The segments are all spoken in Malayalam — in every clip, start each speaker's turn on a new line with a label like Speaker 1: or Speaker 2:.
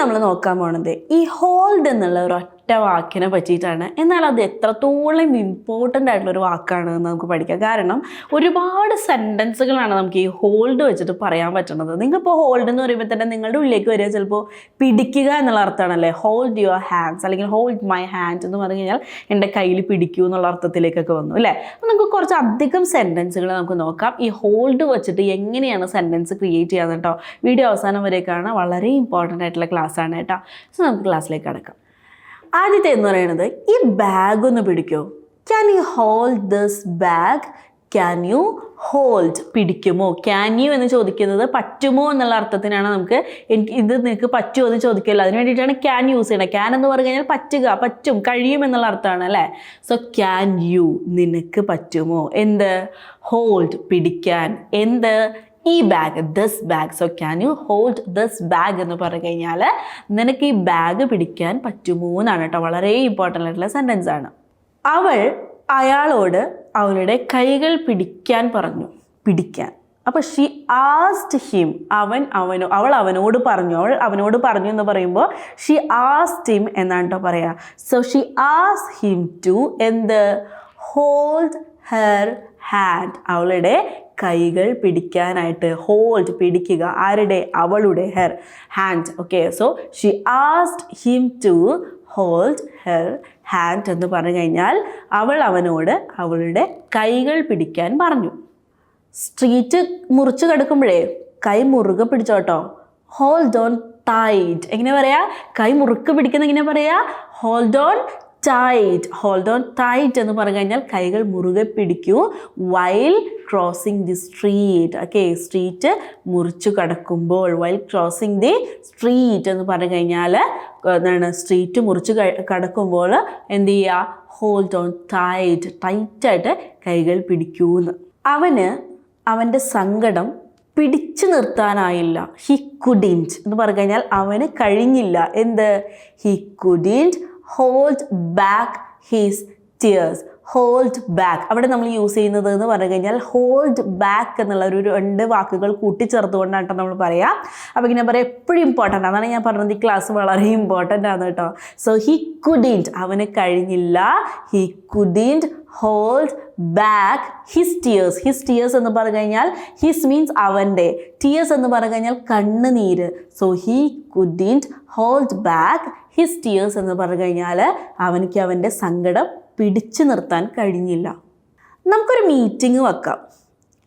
Speaker 1: നമ്മൾ നോക്കാൻ പോണത്. ഈ ഹോൾഡ് എന്നുള്ള ഒരു ഒറ്റ വാക്കിനെ പറ്റിയിട്ടാണ്. എന്നാൽ അത് എത്രത്തോളം ഇമ്പോർട്ടന്റ് ആയിട്ടുള്ള ഒരു വാക്കാണ് എന്ന് നമുക്ക് പഠിക്കാം. കാരണം ഒരുപാട് സെന്റൻസുകളാണ് നമുക്ക് ഈ ഹോൾഡ് വെച്ചിട്ട് പറയാൻ പറ്റുന്നത്. നിങ്ങൾക്കിപ്പോൾ ഹോൾഡ് എന്ന് പറയുമ്പോൾ തന്നെ നിങ്ങളുടെ ഉള്ളിലേക്ക് വരിക ചിലപ്പോൾ പിടിക്കുക എന്നുള്ള അർത്ഥമാണല്ലേ? ഹോൾഡ് യുവർ ഹാൻഡ്സ് അല്ലെങ്കിൽ ഹോൾഡ് മൈ ഹാൻഡ് എന്ന് പറഞ്ഞു കഴിഞ്ഞാൽ എന്റെ കയ്യിൽ പിടിക്കൂ എന്നുള്ള അർത്ഥത്തിലേക്കൊക്കെ വന്നു അല്ലേ? നമുക്ക് കുറച്ച് അധികം സെന്റൻസുകൾ നമുക്ക് നോക്കാം. ഈ ഹോൾഡ് വെച്ചിട്ട് എങ്ങനെയാണ് സെന്റൻസ് ക്രിയേറ്റ് ചെയ്യാന്ന് കേട്ടോ. വീഡിയോ അവസാനം വരെ കാണാൻ വളരെ ഇമ്പോർട്ടന്റ് ആയിട്ടുള്ള ക്ലാസ്സാണ് കേട്ടോ. സോ നമുക്ക് ക്ലാസ്സിലേക്ക് കടക്കാം. ആദ്യത്തെ എന്ന് പറയുന്നത് ഈ ബാഗ് ഒന്ന് പിടിക്കോ. Can you hold this bag can you hold പിടിക്കുമോ? Can you എന്ന് ചോദിക്കുന്നത് പറ്റുമോ എന്നുള്ള അർത്ഥത്തിനാണ് നമുക്ക് ഇത് നിനക്ക് പറ്റുമോ എന്ന് ചോദിക്കില്ല അതിന് വേണ്ടിയിട്ടാണ് ക്യാൻ യൂസ് ചെയ്യണത് ക്യാൻ എന്ന് പറഞ്ഞു കഴിഞ്ഞാൽ പറ്റുക പറ്റും കഴിയും എന്നുള്ള അർത്ഥമാണ് അല്ലേ? സോ ക്യാൻ യു നിനക്ക് പറ്റുമോ? എന്ത്? ഹോൾഡ് പിടിക്കാൻ. എന്ത്? ഈ bag this bag so can you hold this bag എന്ന് പറഞ്ഞു കഴിഞ്ഞാൽ നിനക്ക് ഈ ബാഗ് പിടിക്കാൻ പറ്റുമോ എന്നാണ് കേട്ടോ. വളരെ ഇമ്പോർട്ടന്റ് ആയിട്ടുള്ള സെന്റൻസ് ആണ്. അവൾ അയാളോട് അവളുടെ കൈകൾ പിടിക്കാൻ പറഞ്ഞു. പിടിക്കാൻ. അപ്പോൾ ഷീ ആസ്റ്റ് ഹിം അവൻ അവനോ അവൾ അവനോട് പറഞ്ഞു. അവൾ അവനോട് പറഞ്ഞു എന്ന് പറയുമ്പോൾ ഷീ ആസ്റ്റ് ഹിം എന്നാണ് കേട്ടോ പറയുക സോ ഷീ ആസ് ഹിം ടു എന്ത്? ഹോൾഡ് ഹെർ ഹാൻഡ് അവളുടെ കൈകൾ പിടിക്കാനായിട്ട് ഹോൾഡ് പിടിക്കുക ആരുടെ? അവളുടെ her hand okay so she asked him to hold her hand എന്ന് പറഞ്ഞു കഴിഞ്ഞാൽ അവൾ അവനോട് അവളുടെ കൈകൾ പിടിക്കാൻ പറഞ്ഞു. സ്ട്രീറ്റ് മുറിച്ച് കിടക്കുമ്പോഴേ കൈ മുറുകെ പിടിച്ചോട്ടോ ഹോൾഡ് ഓൺ ടൈറ്റ് എങ്ങനെ പറയാ? കൈ മുറുക്ക് പിടിക്കുന്ന എങ്ങനെ പറയാ? Hold on tight hold on tight എന്ന് പറഞ്ഞു കഴിഞ്ഞാൽ കൈകൾ മുറുകെ പിടിക്കൂ while crossing the street okay street മുറിച്ചു കടക്കുമ്പോൾ വൈൽ ക്രോസിംഗ് ദി സ്ട്രീറ്റ് എന്ന് പറഞ്ഞു കഴിഞ്ഞാൽ എന്താണ് സ്ട്രീറ്റ് മുറിച്ച് കടക്കുമ്പോൾ എന്ത് ചെയ്യുക? ഹോൾഡ് ഓൺ ടൈറ്റ് ടൈറ്റായിട്ട് കൈകൾ പിടിക്കൂന്ന്. അവന് അവന്റെ സങ്കടം പിടിച്ചു നിർത്താനായില്ല. ഹി കുഡിന്റ് എന്ന് പറഞ്ഞു കഴിഞ്ഞാൽ അവന് കഴിഞ്ഞില്ല. എന്ത്? He couldn't hold back his tears hold back അവിടെ നമ്മൾ യൂസ് ചെയ്യുന്നത് എന്ന് പറഞ്ഞു കഴിഞ്ഞാൽ ഹോൾഡ് ബാക്ക് എന്നുള്ള ഒരു രണ്ട് വാക്കുകൾ കൂട്ടിച്ചേർത്തുകൊണ്ടാണ് കേട്ടോ നമ്മൾ പറയാം. അപ്പോൾ ഇങ്ങനെ പറയാം എപ്പോഴും ഇമ്പോർട്ടന്റ് അതാണ് ഞാൻ പറഞ്ഞത് ഈ ക്ലാസ് വളരെ ഇമ്പോർട്ടന്റ് ആണ് കേട്ടോ. സോ ഹി കുഡിന്റ് അവന് കഴിഞ്ഞില്ല. He couldn't hold back his tears his tears എന്ന് പറഞ്ഞു കഴിഞ്ഞാൽ ഹിസ് മീൻസ് അവന്റെ. ടിയേഴ്സ് എന്ന് പറഞ്ഞു കഴിഞ്ഞാൽ കണ്ണുനീര്. So he couldn't hold back his tears എന്ന് പറഞ്ഞു കഴിഞ്ഞാൽ അവനിക്ക് അവന്റെ സങ്കടം പിടിച്ചു നിർത്താൻ കഴിഞ്ഞില്ല. നമുക്കൊരു മീറ്റിംഗ് വെക്കാം.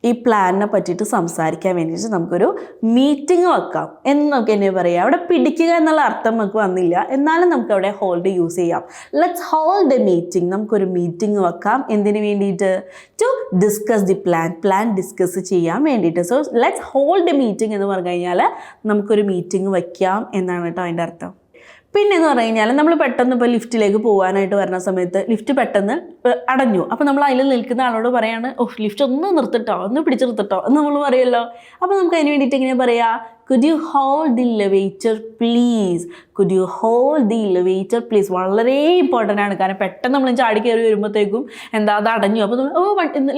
Speaker 1: ഈ പ്ലാനിനെ പറ്റിയിട്ട് സംസാരിക്കാൻ വേണ്ടിയിട്ട് നമുക്കൊരു മീറ്റിംഗ് വെക്കാം. എന്ന് നമുക്ക് എന്നെ പറയാം. അവിടെ പിടിക്കുക എന്നുള്ള അർത്ഥം നമുക്ക് വന്നില്ല. എന്നാലും നമുക്ക് അവിടെ ഹോൾഡ് യൂസ് ചെയ്യാം. ലെറ്റ്സ് ഹോൾഡ് എ മീറ്റിംഗ് നമുക്കൊരു മീറ്റിംഗ് വെക്കാം. എന്തിനു വേണ്ടിയിട്ട്? To discuss the plan plan discuss ചെയ്യാൻ വേണ്ടിയിട്ട്. So let's hold a meeting എന്ന് പറഞ്ഞു കഴിഞ്ഞാൽ നമുക്കൊരു മീറ്റിംഗ് വയ്ക്കാം എന്നാണ് കേട്ടോ അതിന്റെ അർത്ഥം. പിന്നെ എന്ന് പറഞ്ഞു കഴിഞ്ഞാൽ നമ്മൾ പെട്ടെന്ന് ഇപ്പോൾ ലിഫ്റ്റിലേക്ക് പോകാനായിട്ട് വരുന്ന സമയത്ത് ലിഫ്റ്റ് പെട്ടെന്ന് അടഞ്ഞു. അപ്പോൾ നമ്മൾ അതിൽ നിൽക്കുന്ന ആളോട് പറയാണ് ഓ ലിഫ്റ്റ് ഒന്ന് നിർത്തിട്ടോ ഒന്ന് പിടിച്ച് നിർത്തിട്ടോ എന്ന് നമ്മൾ പറയുമല്ലോ അപ്പോൾ നമുക്ക് അതിന് വേണ്ടിയിട്ട് എങ്ങനെ പറയാം could you hold the elevator please could you hold the elevator please വളരെ ഇമ്പോർട്ടന്റ് ആണ്. കാരണം പെട്ടെന്ന് നമ്മൾ ചാടി കയറി വരുമ്പോഴത്തേക്കും എന്താ അത് അടഞ്ഞു. അപ്പോൾ നമ്മൾ ഓ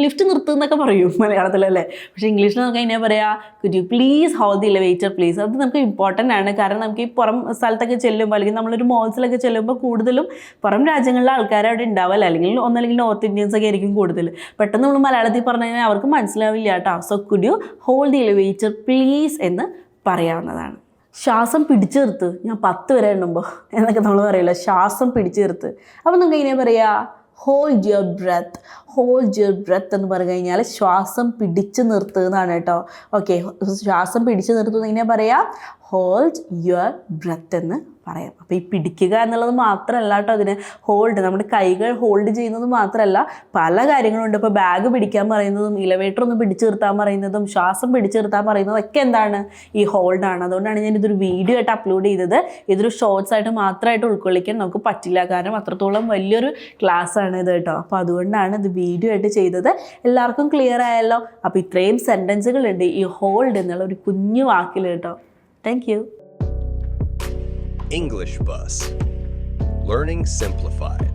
Speaker 1: ലിഫ്റ്റ് നിർത്തുന്നൊക്കെ പറയും മലയാളത്തിലല്ലേ പക്ഷേ ഇംഗ്ലീഷിൽ നമുക്ക് എന്നാ പറയാം? Could you please hold the elevator please അത് നമുക്ക് ഇമ്പോർട്ടന്റ് ആണ്. കാരണം നമുക്ക് ഈ പുറം സ്ഥലത്തൊക്കെ ചെല്ലുമ്പോൾ അല്ലെങ്കിൽ നമ്മളൊരു മോൾസിലൊക്കെ ചെല്ലുമ്പോൾ കൂടുതലും പുറം രാജ്യങ്ങളിലെ ആൾക്കാർ അവിടെ ഉണ്ടാവില്ല അല്ലെങ്കിൽ ഒന്നല്ലെങ്കിൽ നോർത്ത് ഇന്ത്യൻസ് ഒക്കെ ആയിരിക്കും കൂടുതൽ പെട്ടെന്ന് നമ്മൾ മലയാളത്തിൽ പറഞ്ഞു കഴിഞ്ഞാൽ അവർക്ക് മനസ്സിലാവില്ല കേട്ടോ so could you hold the elevator please എന്ന് പറയാവുന്നതാണ്. ശ്വാസം പിടിച്ചു നിർത്ത്. ഞാൻ പത്ത് വരെ എണ്ണുമ്പോൾ എന്നൊക്കെ നമ്മൾ പറയില്ല? ശ്വാസം പിടിച്ചു നിർത്ത്. അപ്പം നമുക്ക് ഇങ്ങനെ പറയുക hold your breath hold your breath എന്ന് പറഞ്ഞു കഴിഞ്ഞാൽ ശ്വാസം പിടിച്ചു നിർത്തുന്നതാണ് കേട്ടോ. ഓക്കെ ശ്വാസം പിടിച്ചു നിർത്തുന്ന ഇങ്ങനെ പറയാം? ഹോൾഡ് യുവർ ബ്രത്ത് എന്ന് പറയാം. അപ്പോൾ ഈ പിടിക്കുക എന്നുള്ളത് മാത്രമല്ല കേട്ടോ അതിന്. ഹോൾഡ് നമ്മുടെ കൈകൾ ഹോൾഡ് ചെയ്യുന്നത് മാത്രമല്ല പല കാര്യങ്ങളുണ്ട്. ഇപ്പോൾ ബാഗ് പിടിക്കാൻ പറയുന്നതും ഇലവേറ്റർ ഒന്ന് പിടിച്ചു നിർത്താൻ പറയുന്നതും ശ്വാസം പിടിച്ചു നിർത്താൻ പറയുന്നതും ഒക്കെ എന്താണ്? ഈ ഹോൾഡാണ് അതുകൊണ്ടാണ് ഞാൻ ഇതൊരു വീഡിയോ ആയിട്ട് അപ്ലോഡ് ചെയ്തത്. ഇതൊരു ഷോർട്സ് ആയിട്ട് മാത്രമായിട്ട് ഉൾക്കൊള്ളിക്കാൻ നമുക്ക് പറ്റില്ല. കാരണം അത്രത്തോളം വലിയൊരു ക്ലാസ് ആണ് ഇത് കേട്ടോ. അപ്പോൾ അതുകൊണ്ടാണ് ഇത് വീഡിയോ ആയിട്ട് ചെയ്തത്. എല്ലാവർക്കും ക്ലിയർ ആയല്ലോ. അപ്പോൾ ഇത്രയും സെന്റൻസുകളുണ്ട് ഈ ഹോൾഡ് എന്നുള്ള ഒരു കുഞ്ഞു വാക്കിൽ കേട്ടോ. Thank you
Speaker 2: English bus learning Simplified.